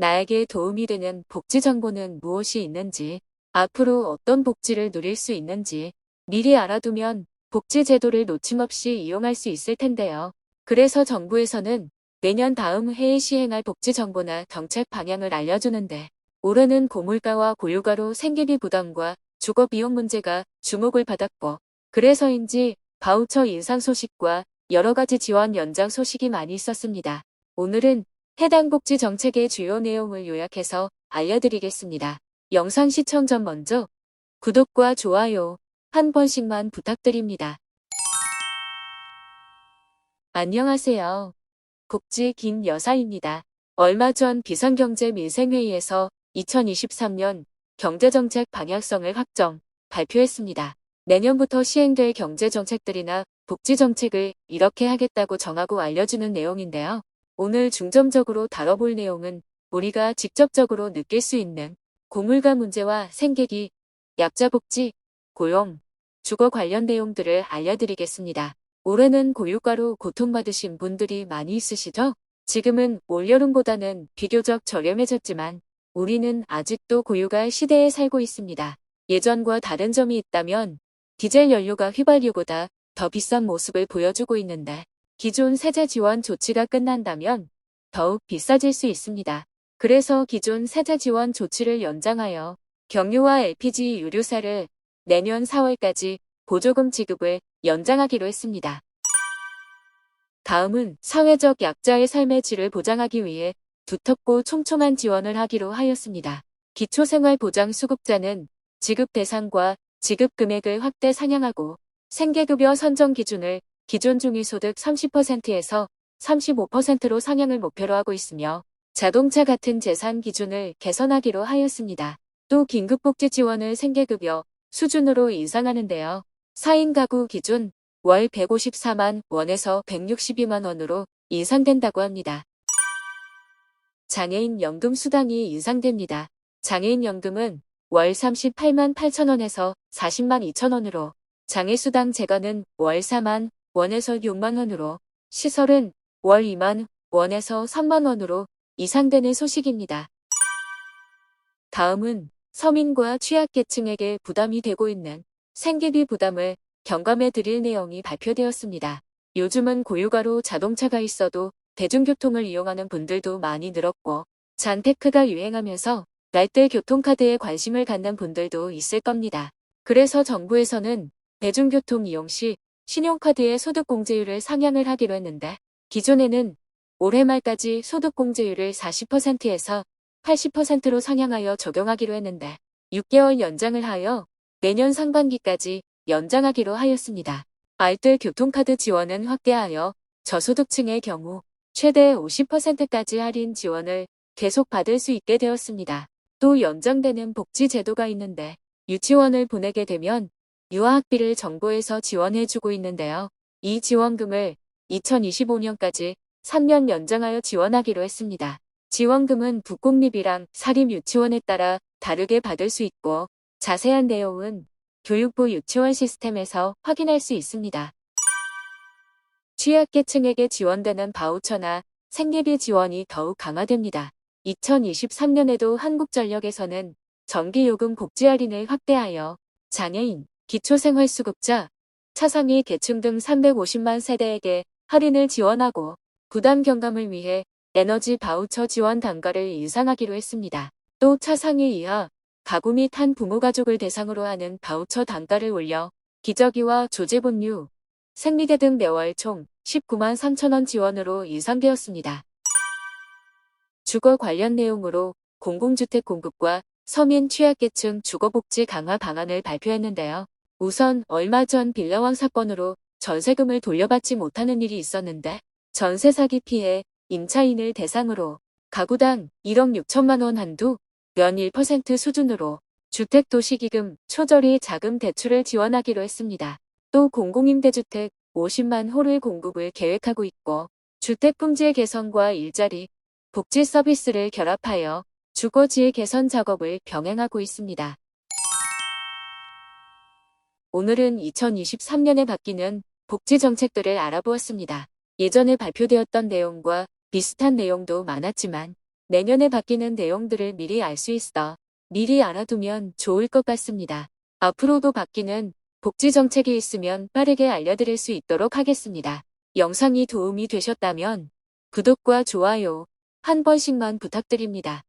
나에게 도움이 되는 복지 정보는 무엇이 있는지, 앞으로 어떤 복지를 누릴 수 있는지 미리 알아두면 복지 제도를 놓침없이 이용할 수 있을 텐데요. 그래서 정부에서는 내년 다음 해에 시행할 복지 정보나 정책 방향을 알려주는데 올해는 고물가와 고유가로 생계비 부담과 주거 비용 문제가 주목을 받았고 그래서인지 바우처 인상 소식과 여러 가지 지원 연장 소식이 많이 있었습니다. 오늘은 해당 복지 정책의 주요 내용을 요약해서 알려드리겠습니다. 영상 시청 전 먼저 구독과 좋아요 한 번씩만 부탁드립니다. 안녕하세요. 복지 김 여사입니다. 얼마 전 비상경제 민생회의에서 2023년 경제정책 방향성을 확정, 발표했습니다. 내년부터 시행될 경제정책들이나 복지정책을 이렇게 하겠다고 정하고 알려주는 내용인데요. 오늘 중점적으로 다뤄볼 내용은 우리가 직접적으로 느낄 수 있는 고물가 문제와 생계기, 약자복지, 고용, 주거 관련 내용들을 알려드리겠습니다. 올해는 고유가로 고통받으신 분들이 많이 있으시죠? 지금은 올여름보다는 비교적 저렴해졌지만 우리는 아직도 고유가 시대에 살고 있습니다. 예전과 다른 점이 있다면 디젤 연료가 휘발유보다 더 비싼 모습을 보여주고 있는데 기존 세제 지원 조치가 끝난다면 더욱 비싸질 수 있습니다. 그래서 기존 세제 지원 조치를 연장하여 경유와 LPG 유류세를 내년 4월까지 보조금 지급을 연장하기로 했습니다. 다음은 사회적 약자의 삶의 질을 보장하기 위해 두텁고 촘촘한 지원을 하기로 하였습니다. 기초생활보장 수급자는 지급 대상과 지급 금액을 확대 상향하고 생계급여 선정 기준을 기존 중위소득 30%에서 35%로 상향을 목표로 하고 있으며 자동차 같은 재산 기준을 개선하기로 하였습니다. 또 긴급복지 지원을 생계급여 수준으로 인상하는데요. 4인 가구 기준 월 154만 원에서 162만 원으로 인상된다고 합니다. 장애인 연금 수당이 인상됩니다. 장애인 연금은 월 38만 8천 원에서 40만 2천 원으로 장애 수당 재가는 월 4만 원에서 6만 원으로 시설은 월 2만 원에서 3만 원으로 이상되는 소식입니다. 다음은 서민과 취약계층에게 부담이 되고 있는 생계비 부담을 경감해 드릴 내용이 발표되었습니다. 요즘은 고유가로 자동차가 있어도 대중교통을 이용하는 분들도 많이 늘었고 잔테크가 유행하면서 날들 교통카드에 관심을 갖는 분들도 있을 겁니다. 그래서 정부에서는 대중교통 이용 시 신용카드의 소득공제율을 상향을 하기로 했는데 기존에는 올해 말까지 소득공제율을 40%에서 80%로 상향하여 적용하기로 했는데 6개월 연장을 하여 내년 상반기까지 연장하기로 하였습니다. 알뜰 교통카드 지원은 확대하여 저소득층의 경우 최대 50%까지 할인 지원을 계속 받을 수 있게 되었습니다. 또 연장되는 복지 제도가 있는데 유치원을 보내게 되면 유아학비를 정부에서 지원해주고 있는데요. 이 지원금을 2025년까지 3년 연장하여 지원하기로 했습니다. 지원금은 북공립이랑 사립유치원에 따라 다르게 받을 수 있고 자세한 내용은 교육부 유치원 시스템에서 확인할 수 있습니다. 취약계층에게 지원되는 바우처나 생계비 지원이 더욱 강화됩니다. 2023년에도 한국전력에서는 전기요금 복지 할인을 확대하여 장애인, 기초생활수급자, 차상위 계층 등 350만 세대에게 할인을 지원하고 부담 경감을 위해 에너지 바우처 지원 단가를 인상하기로 했습니다. 또 차상위 이하 가구 및 한 부모 가족을 대상으로 하는 바우처 단가를 올려 기저귀와 조제분유, 생리대 등 매월 총 19만 3천원 지원으로 인상되었습니다. 주거 관련 내용으로 공공주택 공급과 서민 취약계층 주거복지 강화 방안을 발표했는데요. 우선 얼마 전 빌라왕 사건으로 전세금을 돌려받지 못하는 일이 있었는데 전세 사기 피해 임차인을 대상으로 가구당 1억 6천만 원 한도 연1% 수준으로 주택도시기금 초저리 자금 대출을 지원하기로 했습니다. 또 공공임대주택 50만 호를 공급을 계획하고 있고 주택 품질 개선과 일자리, 복지 서비스를 결합하여 주거지의 개선 작업을 병행하고 있습니다. 오늘은 2023년에 바뀌는 복지 정책들을 알아보았습니다. 예전에 발표되었던 내용과 비슷한 내용도 많았지만 내년에 바뀌는 내용들을 미리 알 수 있어 미리 알아두면 좋을 것 같습니다. 앞으로도 바뀌는 복지 정책이 있으면 빠르게 알려드릴 수 있도록 하겠습니다. 영상이 도움이 되셨다면 구독과 좋아요 한 번씩만 부탁드립니다.